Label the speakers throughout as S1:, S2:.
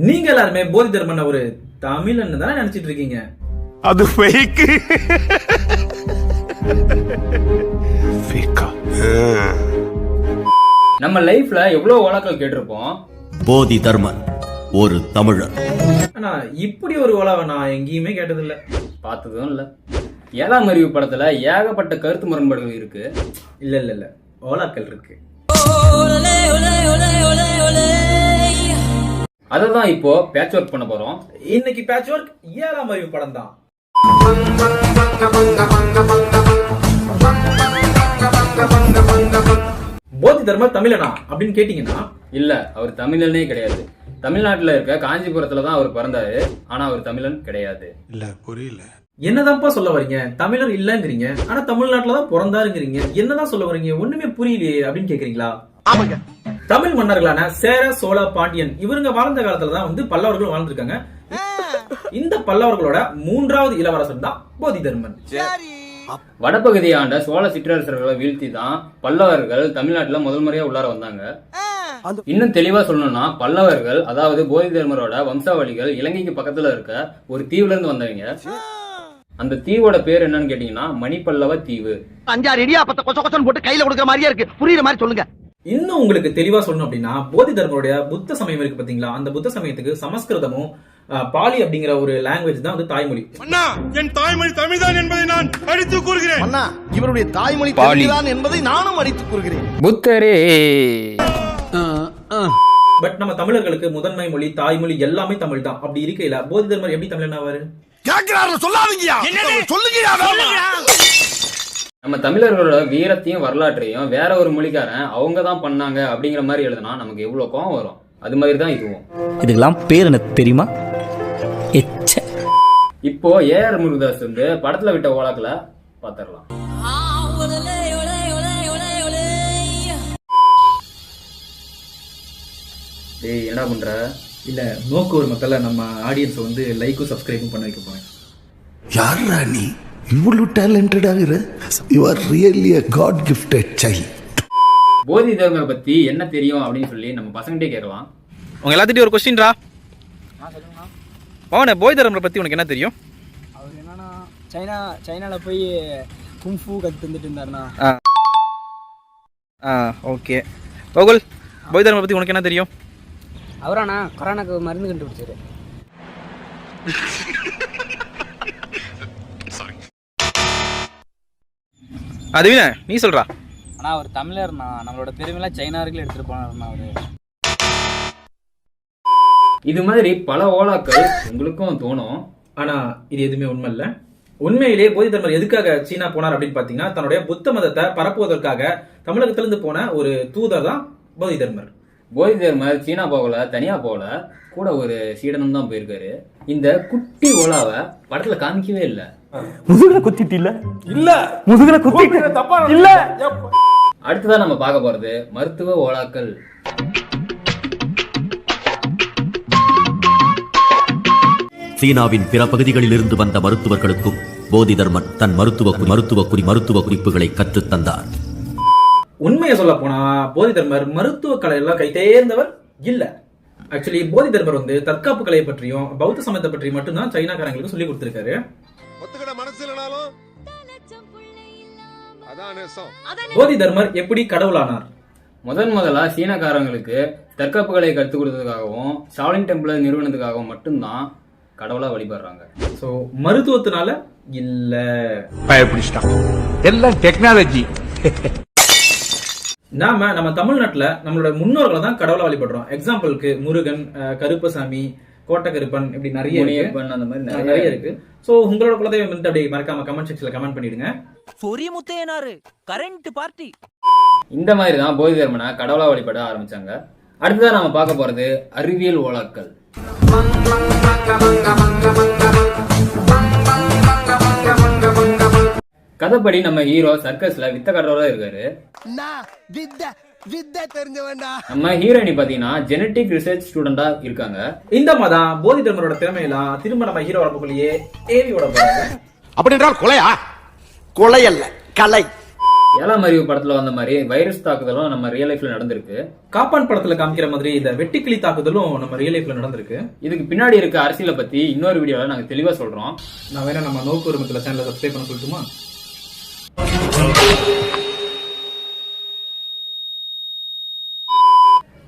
S1: நீங்க எல்லாருமே போதி தர்மன் ஒரு தமிழன் தானே நினைச்சிட்டு இருக்கீங்க?
S2: அது ஃபேக் ஃபேக்கா
S3: நம்ம லைஃப்ல எவ்வளவு ஓலாக்கள் கேட்டிருப்போம்?
S4: போதி தர்மன் ஒரு தமிழர்
S1: ஆனா இப்படி ஒரு ஓலாவை நான் எங்கேயுமே கேட்டதில்ல.
S3: பார்த்ததும் இல்ல. ஏழாம் அறிவு படத்துல ஏகப்பட்ட கருத்து முரண்பாடுகள் இருக்கு.
S1: இல்ல இல்ல இல்ல. ஓலாக்கள் இருக்கு.
S3: அதை தான் இப்போ பேட்ச் ஒர்க் பண்ண போறோம்.
S1: இன்னைக்கு பேட்ச் ஒர்க் ஏழாம் அறிவு படம் தான் போதி தர்மர் தமிழனா அப்படின்னு கேட்டீங்கன்னா?
S3: இல்ல அவர் தமிழனே கிடையாது. தமிழ்நாட்டுல இருக்க காஞ்சிபுரத்துல தான் அவர் பிறந்தாரு. ஆனா அவர் தமிழன் கிடையாது.
S2: இல்ல புரியல.
S1: என்னதான்ப்பா சொல்ல வரீங்க? தமிழர் இல்லங்கிறீங்க. ஆனா தமிழ்நாட்டுல தான் பிறந்தாருங்கிறீங்க. என்னதான் சொல்ல வரீங்க? ஒண்ணுமே புரியலையே அப்படின்னு கேக்குறீங்களா? தமிழ் மன்னர்களான சேர சோழ பாண்டியன் இவருங்க வாழ்ந்த காலத்துல தான் வந்து பல்லவர்கள் வாழ்ந்திருக்காங்க. இந்த பல்லவர்களோட மூன்றாவது இளவரசர் தான் போதி தர்மன்
S3: வடபகுதியை ஆண்ட சோழ சிற்றரசர்களை வீழ்த்தி தான் பல்லவர்கள் தமிழ்நாட்டுல முதல் முறையா உள்ளார வந்தாங்க. இன்னும் தெளிவா சொல்லணும்னா பல்லவர்கள் அதாவது போதி தர்மரோட வம்சாவளிகள் இலங்கைக்கு பக்கத்துல இருக்க ஒரு தீவுல இருந்து வந்தவங்க. அந்த தீவோட பேர் என்னன்னு கேட்டீங்கன்னா மணிப்பல்லவ தீவு.
S5: அஞ்சாறு இடியாப்பத்தை கொச்ச கொச்சன்னு போட்டு கையில கொடுக்குற மாதிரியே இருக்கு. புரியுற மாதிரி சொல்லுங்க.
S1: இன்னும் உங்களுக்கு தெளிவா சொல்லணும் அப்படின்னா போதி தர்மருடைய புத்த சமயம் இருக்கு பாத்தீங்களா? அந்த புத்த சமயத்துக்கு சமஸ்கிருதமும் பாலி அப்படிங்கிற ஒரு லாங்குவேஜ் தான் வந்து தாய்மொழி.
S2: அண்ணா என் தாய்மொழி தமிழ்தான் என்பதை நான் அடித்து கூறுகிறேன்.
S5: அண்ணா இவருடைய தாய்மொழி தெலுங்குதான் என்பதை நானும் அடித்துக் கூறுகிறேன்.
S3: புத்தரே.
S1: பட் நம்ம தமிழர்களுக்கு முதன்மை மொழி தாய்மொழி எல்லாமே தமிழ் தான் அப்படி இருக்கையில போதி தர்மர் எப்படி தமிழன் ஆவாரு?
S2: கேட்கிறாரு சொல்லாதீங்கயா சொல்லுங்கயா
S3: நம்ம தமிழர்களோட வீரத்தையும் வரலாற்றையும் வேற ஒரு மொழிக்காரன் அவங்க தான் பண்ணாங்க அப்படிங்கிற மாதிரி எழுதுனா நமக்கு எவ்வளவு கோவம் வரும்? அது மாதிரி தான் இதுவும்.
S6: இதுக்கெல்லாம் பேர் எனக்கு தெரியுமா? எச்ச.
S3: இப்போ ஏஆர் முருகதாஸ் வந்து படத்துல விட்ட ஓலாக்களை பாத்திரலாம் டேய் என்ன பண்ற?
S1: இல்ல நோக்கு ஒரு மக்களை நம்ம ஆடியன்ஸ் வந்து லைக்கும் சப்ஸ்கிரைபும் பண்ண வைக்க போறேன்.
S7: யாரா நீ? இவ்வளவு டேலண்டட் ஆகுற you are really a god gifted child
S3: போதி தர்மரை பத்தி என்ன தெரியும் அப்படின்னு சொல்லி நம்ம பசங்கிட்டே கேட்கலாம்.
S8: உங்க எல்லாத்திட்டையும் ஒரு கொஸ்டின்டா பவன போய் தரமரை பத்தி உனக்கு என்ன தெரியும்?
S9: அவர் என்னன்னா சைனா சைனாவில் போய் கும்ஃபு கற்று தந்துட்டு இருந்தாருண்ணா.
S8: ஆ. ஓகே கோகுல் போய் தரமரை பத்தி உனக்கு என்ன தெரியும்?
S9: அவராண்ணா கொரோனாக்கு மருந்து கண்டுபிடிச்சாரு.
S8: அதுவின நீ சொல்றா.
S9: ஆனால் அவர் தமிழர்ண்ணா நம்மளோட பெருமையெல்லாம் சைனாவுக்குள்ள எடுத்துகிட்டு போனார்ண்ணா அவர்.
S3: இது மாதிரி பல ஓலாக்கள் உங்களுக்கும் தோணும்.
S1: ஆனா இது எதுவுமே உண்மை இல்ல உண்மையிலேயே போதி தர்மர் எதுக்காக சீனா போனார் அப்படின்னு பாத்தீங்கன்னா தன்னுடைய புத்த மதத்தை பரப்புவதற்காக தமிழகத்திலிருந்து போன ஒரு தூதர் தான் போதி தர்மர்.
S3: போதி தர்மர் சீனா போகல தனியா போகல கூட ஒரு சீடனும் தான் போயிருக்காரு. இந்த குட்டி ஓலாவை படத்துல காமிக்கவே இல்ல.
S6: முதுகுல குத்திட்டு இல்ல? இல்ல. முதுகுல குத்திட்டு தப்பா இல்ல.
S3: அடுத்ததா நம்ம பார்க்க போறது மருத்துவ ஓலாக்கள்.
S4: சீனாவின் பிற பகுதிகளிலிருந்து வந்த மருத்துவர்களுக்கும் போதி தர்மன் தன் மருத்துவ மருத்துவ குறி மருத்துவ குறிப்புகளை கற்றுத் தந்தார்
S1: உண்மையை சொல்ல போனா போதி தர்மர் மருத்துவ கலையெல்லாம் கை தேர்ந்தவர் இல்ல. ஆக்சுவலி போதி தர்மர் வந்து தற்காப்பு கலையை பற்றியும் பௌத்த சமயத்தை பற்றி மட்டும்தான் சைனாக்காரங்களுக்கு சொல்லி கொடுத்திருக்காரு. போதி தர்மர் எப்படி கடவுளானார்?
S3: முதன் முதலா சீனக்காரங்களுக்கு தற்காப்புகளை கற்றுக் கொடுத்ததுக்காகவும் ஷாலின் டெம்பிளை நிறுவனத்துக்காகவும் மட்டும்தான் கடவுளா வழிபடுறாங்க.
S1: சோ மருத்துவத்தினால இல்ல.
S2: பயப்பிடிச்சிட்டான். எல்லாம் டெக்னாலஜி.
S1: நாம நம்ம தமிழ்நாட்டுல நம்மளோட முன்னோர்களை தான் கடவுளா வழிபடுறோம். எக்ஸாம்பிளுக்கு முருகன் கருப்பசாமி கோட்டக்கருப்பன் இப்படி நிறைய
S3: அந்த மாதிரி
S1: நிறைய
S3: நிறைய
S1: இருக்கு. சோ உங்களோட குலதெய்வம் வந்து அப்படியே மறக்காம கமெண்ட் செக்ஷன்ல கமெண்ட் பண்ணிடுங்க.
S6: சொரிய முத்தையனாரு கரண்ட் பார்ட்டி
S3: இந்த மாதிரி தான் போதி தர்மனை கடவுளா வழிபட ஆரம்பிச்சாங்க. அடுத்ததா நம்ம பார்க்க போறது அறிவியல் ஓலாக்கள் கதைப்படி நம்ம ஹீரோ சர்க்கஸ்ல வித்த கடவுளா இருக்காரு நம்ம ஹீரோயினி பாத்தீங்கன்னா ஜெனட்டிக் ரிசர்ச் ஸ்டூடெண்டா இருக்காங்க.
S1: இந்த மாதம் போதி தர்மரோட திறமையெல்லாம் திரும்ப நம்ம ஹீரோ வரப்புக்குள்ளேயே ஏவியோட போறாங்க
S5: அப்படி என்றால் கொலையா? கொலை அல்ல கலை.
S3: ஏழாம் அறிவு படத்துல வந்த மாதிரி வைரஸ் தாக்குதலும் நம்ம ரியல் லைஃப்ல நடந்திருக்கு.
S1: காப்பான் படத்துல காமிக்கிற மாதிரி இந்த வெட்டுக்கிளி தாக்குதலும் நம்ம ரியல் லைஃப்ல நடந்திருக்கு.
S3: இதுக்கு பின்னாடி இருக்க அரசியலை பத்தி இன்னொரு வீடியோல நாங்க தெளிவா சொல்றோம்.
S1: நான் வேற நம்ம நோக்கு உரிமத்துல சேனலை சப்ஸ்கிரைப் பண்ண சொல்லட்டுமா?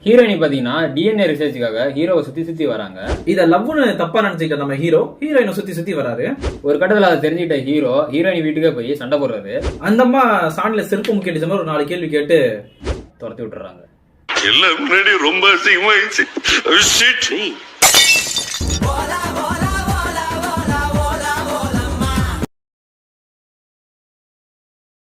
S3: ஹீரோயினி பாத்தீங்கன்னா டிஎன்ஏ ரிசர்ச்சுக்காக ஹீரோவை சுத்தி சுத்தி வராங்க.
S1: இத லவ்னு தப்பா நினைச்சுக்கிட்ட நம்ம ஹீரோ ஹீரோயினை சுத்தி சுத்தி வராரு.
S3: ஒரு கட்டத்துல அதை தெரிஞ்சுக்கிட்ட ஹீரோ ஹீரோயினி வீட்டுக்கே போய் சண்டை போடுறாரு.
S1: அந்த அம்மா சாணில செருப்பு முக்கிய மாதிரி ஒரு நாலு கேள்வி கேட்டு
S3: துரத்தி விட்டுறாங்க.
S2: எல்லாம் முன்னாடி ரொம்ப அசிங்கமாயிடுச்சு.